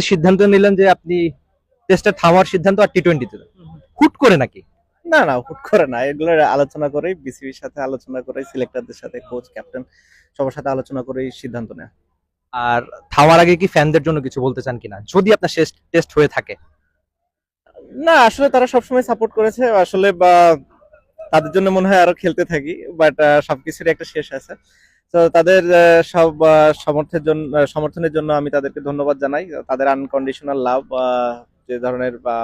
সিদ্ধান্ত নিলেন যে আপনি টেস্টটা থামার সিদ্ধান্ত আর টি টোয়েন্টিতে হুট করে নাকি? না না হুট করে না। এগুলো আলোচনা করেই বিসিবির সাথে আলোচনা করে সিলেক্টরদের সাথে কোচ ক্যাপ্টেন সবার সাথে আলোচনা করেই সিদ্ধান্ত নেয়। আর থামার আগে কি ফ্যানদের জন্য কিছু বলতে চান কিনা? যদি আপনার শেষ টেস্ট হয়ে থাকে। না আসলে তারা সবসময় সাপোর্ট করেছে। আসলে বা তাদের জন্য মনে হয় আরও খেলতে থাকি বাট সবকিছুরই একটা শেষ আছে। তো তাদের সব সমর্থের জন্য সমর্থনের জন্য আমি তাদেরকে ধন্যবাদ জানাই। তাদের আনকন্ডিশনাল লাভ যে ধরনের বা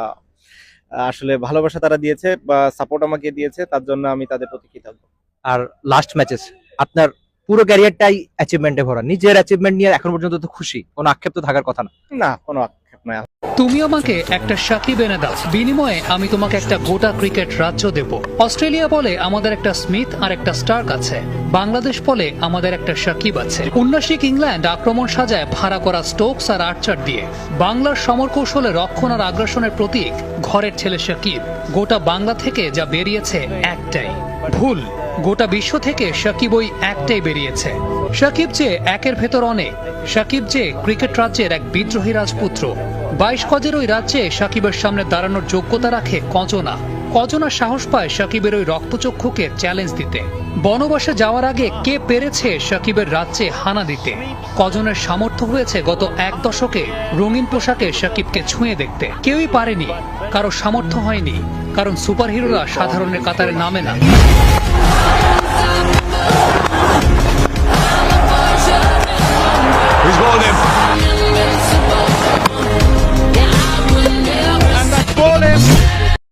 আসলে ভালোবাসা তারা দিয়েছে বা সাপোর্ট আমাকে দিয়েছে তার জন্য আমি তাদের প্রতি কৃতজ্ঞ। আর লাস্ট ম্যাচেস আপনার পুরো ক্যারিয়ারটাই অ্যাচিভমেন্টে ভরা। নিজের অ্যাচিভমেন্ট নিয়ে এখন পর্যন্ত তো খুশি। কোনো আক্ষেপ তো থাকার কথা না। না কোনো আক্ষেপ তুমি আমাকে একটা সাকিব এনে দাও। বিনিময়ে আমি তোমাকে একটা গোটা ক্রিকেট রাজ্য দেব। অস্ট্রেলিয়া বলে আমাদের একটা স্মিথ আর একটা স্টার্ক আছে। বাংলাদেশ বলে আমাদের একটা সাকিব আছে। উন্নাসিক ইংল্যান্ড আক্রমণ সাজায় ভাড়া করা স্টোকস আর আর্চার দিয়ে। বাংলার সমর কৌশলে রক্ষণ আর আগ্রাসনের প্রতীক ঘরের ছেলে সাকিব। গোটা বাংলা থেকে যা বেরিয়েছে একটাই। ভুল। গোটা বিশ্ব থেকে সাকিব ওই একটাই বেরিয়েছে। সাকিব যে একের ভেতর অনেক, সাকিব যে ক্রিকেট রাজ্যের এক বিদ্রোহী রাজপুত্র। বাইশ গজের ওই রাজ্যে সাকিবের সামনে দাঁড়ানোর যোগ্যতা রাখে কজনা। কজনা সাহস পায় সাকিবের ওই রক্তচক্ষুকে চ্যালেঞ্জ দিতে। বনবাসে যাওয়ার আগে কে পেরেছে সাকিবের রাজ্যে হানা দিতে? কজনের সামর্থ্য হয়েছে গত এক দশকে রঙিন পোশাকে সাকিবকে ছুঁয়ে দেখতে। কেউই পারেনি, কারও সামর্থ্য হয়নি। কারণ সুপারহিরোরা সাধারণের কাতারে নামে না He's going him.